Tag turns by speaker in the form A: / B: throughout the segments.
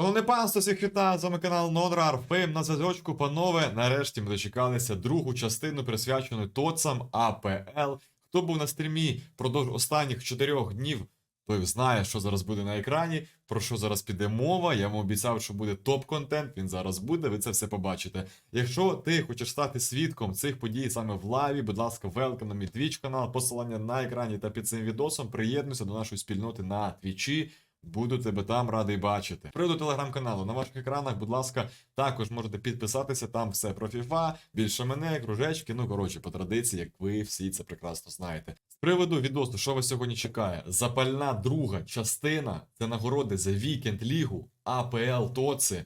A: Головне панство, всіх вітаю, з вами канал Нонрар. Фейм на зв'язочку, панове. Нарешті ми дочекалися другу частину присвячену ТОЦам АПЛ. Хто був на стрімі впродовж останніх чотирьох днів, той знає, що зараз буде на екрані, про що зараз піде мова. Я вам обіцяв, що буде топ-контент. Він зараз буде, ви це все побачите. Якщо ти хочеш стати свідком цих подій саме в лаві, будь ласка, велкам на мій твіч канал. Посилання на екрані та під цим відосом. Приєднуйся до нашої спільноти на твічі. Буду тебе там радий бачити. Приводу телеграм-каналу на ваших екранах, будь ласка, також можете підписатися. Там все про FIFA. більше мене, кружечки. Ну коротше, по традиції, як ви всі це прекрасно знаєте. З приводу відосу, що вас сьогодні чекає? Запальна друга частина це нагороди за вікенд лігу АПЛ Тоци.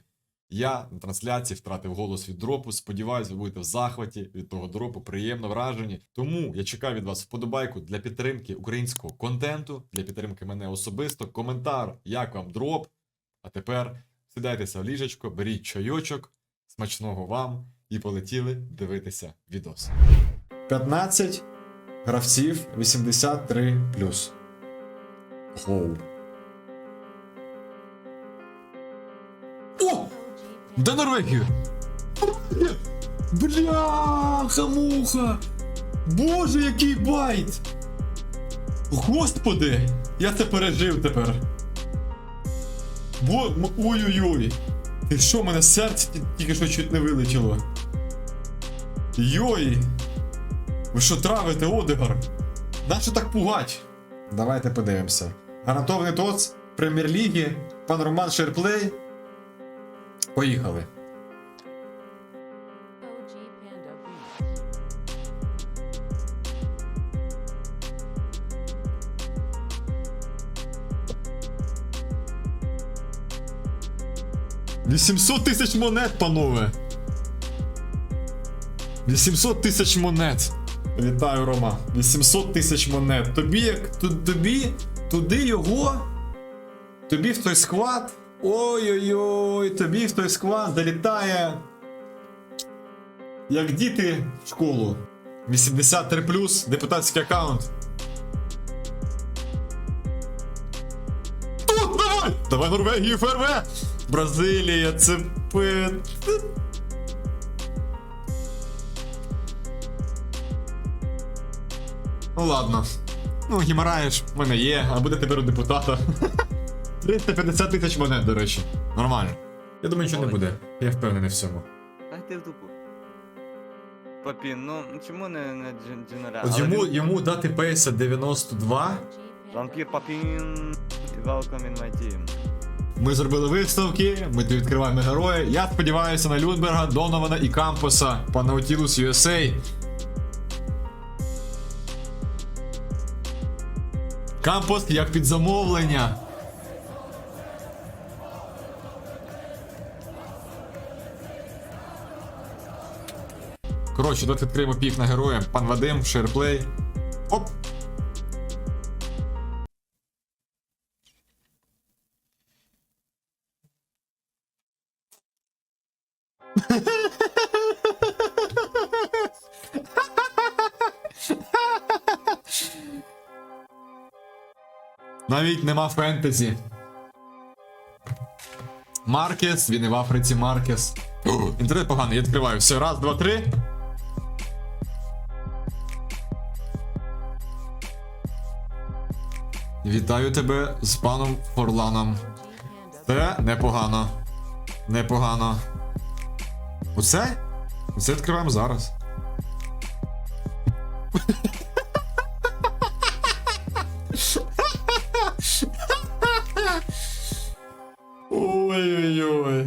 A: Я на трансляції втратив голос від дропу. Сподіваюсь, ви будете в захваті від того дропу. Приємно вражені. Тому я чекаю від вас вподобайку для підтримки українського контенту, для підтримки мене особисто. Коментар, як вам дроп. А тепер сідайтеся в ліжечко, беріть чайочок, смачного вам і полетіли дивитися відос. 15 гравців 83 плюс. Да Норвегію. Бля, хамуха. Боже, який байт! Господи! Я це пережив тепер. Бо... Ой-ой-ой! І що, мене серце тільки що чуть не вилетіло? Йой! Ви що травите, Одегар? Нащо так пугать? Давайте подивимося. Гарантований тоц, прем'єр-ліги, пан Роман Шерплей. Поїхали. Вісімсот тисяч монет, панове. 800 тисяч монет. Вітаю, Рома. 800 тисяч монет. Тобі як тобі туди його? Тобі в той склад. Ой-ой-ой, тобі хтось кван залітає. Як діти в школу. 83, депутатський аккаунт. Тут давай! Давай Норвегію ФРВ! Бразилія, ЦП. Ну ладно. Ну, гімараєш, в мене є, а буде тепер у депутата. 350 тисяч монет, до речі. Нормально. Я думаю, нічого не буде. Я впевнений в цьому. Та йди в дупу.
B: Папін, ну чому не, не дженерал?
A: От йому, він- йому дати пейса 92. Вампір Папін. Welcome in my team. Ми зробили виставки, ми відкриваємо героя. Я сподіваюся на Людберга, Донована і Кампоса, Панаутілус USA. Кампос як під замовлення. Коротше, тут відкриємо пік на героя. Пан Вадим, шерплей. Оп! Навіть нема фентезі. Маркес, він і в Африці Маркес. Інтернет поганий, я відкриваю. Все, раз, два, три. Вітаю тебе з паном Орланом. Це непогано. Непогано. Оце? Оце відкриваємо зараз. Ой-ой-ой.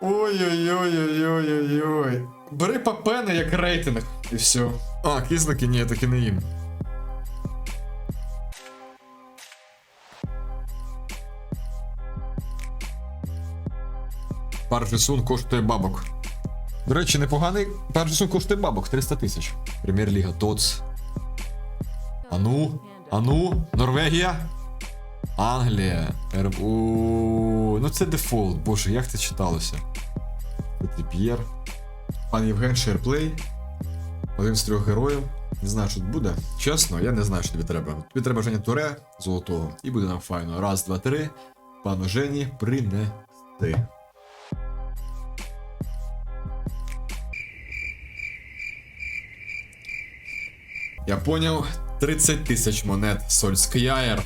A: Ой-ой-ой-ой-ой-ой. Бери папени як рейтинг і все. А, кізники ні, так і не їм. Перший коштує бабок. До речі, непоганий. Парфісун коштує бабок 300 тисяч. Прем'єр-ліга Тоц. Ану, ану, Норвегія. Англія. РБУ. Ну це дефолт. Боже, як це читалося? Це П'єр. Пан Євген Шерплей. Один з трьох героїв. Не знаю, що тут буде. Чесно, я не знаю, що тобі треба. Тобі треба Женя Туре золотого. І буде нам файно. Раз, два, три. Пану Жені принести. Я поняв. 30 тисяч монет Сольскяєр.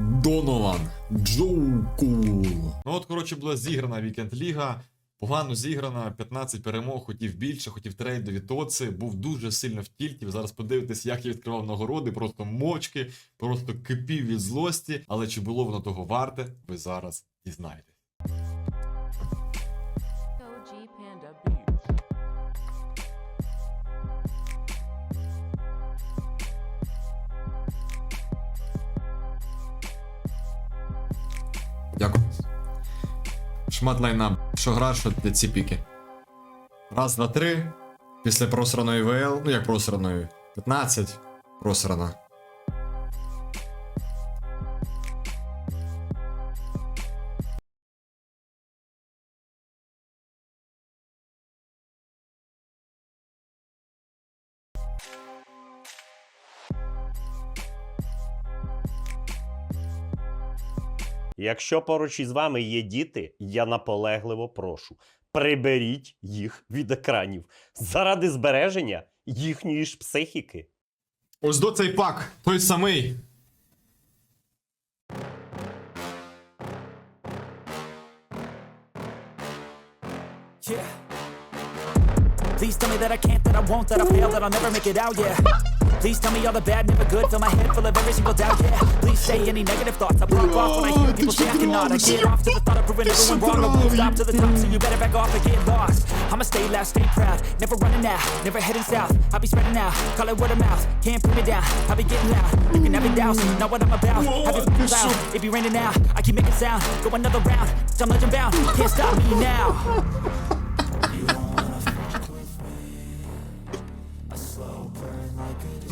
A: Донован. Джоуку. Ну от, коротше, була зіграна Вікенд Ліга. Погано зіграна, 15 перемог, хотів більше, хотів трейди від Тоци, був дуже сильно в тільті. Зараз подивитесь, як я відкривав нагороди, просто мочки, просто кипів від злості. Але чи було воно того варте, ви зараз дізнаєтесь. Шмат лайна, що гра, що ці піки. Раз, два, три. Після просраної ВЛ, ну як просраної, 15. Просрана.
C: Якщо поруч із вами є діти, я наполегливо прошу. Приберіть їх від екранів заради збереження їхньої ж психіки.
A: Ось до цей пак той самий. Yeah. Please tell me that I can't, that I won't, that I fail, that I'll never make it out, yeah. Please tell me all the bad, never good. Fill my head full of every single doubt, yeah. Please say any negative thoughts. I block off when I hear people say I cannot. I get off to the thought of proving everyone wrong. I won't stop to the top, so you better back off and get lost. I'ma stay loud, stay proud. Never running out, never heading south. I'll be spreading out, call it word of mouth. Can't put me down, I'll be getting loud. You can doubt, it douse, not what I'm about. Have it loud, it be raining now. I keep making sound, go another round. I'm legend bound, can't stop me now.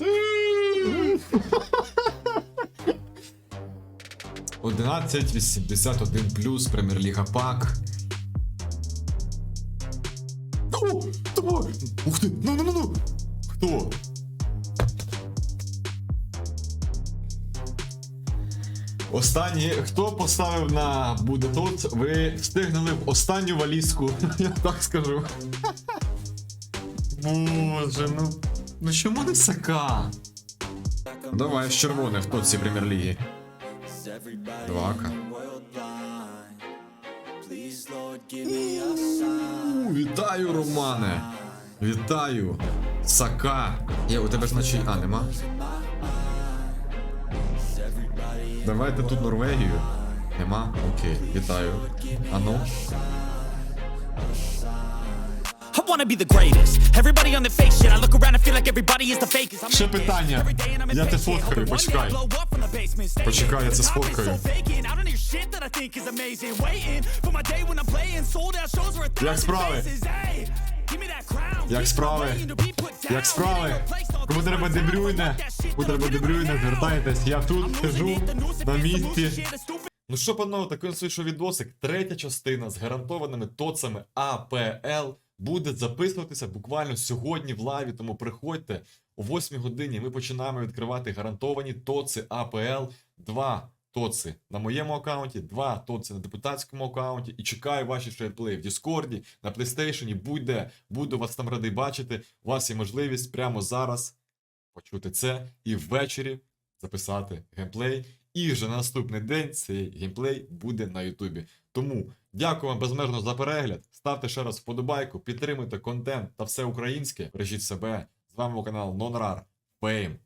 A: 1181 плюс Прем'єр-ліга пак. О, Хто? Ух ти! Ну ну ну ну! Хто? Останні, хто поставив на буде тут, ви встигнули в останню валізку, я так скажу. Боже, ну. Ну чому не Сака? Давай з червоних хто ці прем'єр-ліги. Двака. Вітаю, Романе! Вітаю! Сака! Є, у тебе ж наче... А, нема. Давайте тут Норвегію. Нема? Окей, вітаю. Ану wanna be the greatest. Everybody on the fake shit. I look around and feel like everybody is the fakest. Ще питання. Я те фоткаю, почекай. Почекай, я це сфоткаю. Як справи? Як справи? Як справи? Кому треба дебрюйне? Кому треба дебрюйне, звертайтесь. Я тут сижу на місці. Ну що, панове, такий вийшов відосик. Третя частина з гарантованими тоцами АПЛ буде записуватися буквально сьогодні в лаві. Тому приходьте о 8 годині. Ми починаємо відкривати гарантовані ТОЦи АПЛ Два ТОЦи на моєму аккаунті, два ТОЦи на депутатському аккаунті. І чекаю ваші шерплеї в Діскорді, на Плейстейшені. Будь-де, буду вас там радий бачити. У вас є можливість прямо зараз почути це і ввечері записати геймплей. І вже на наступний день цей геймплей буде на Ютубі. Тому Дякую вам безмежно за перегляд. Ставте ще раз вподобайку, підтримуйте контент та все українське. Бережіть себе. З вами канал Нонрар. Fame.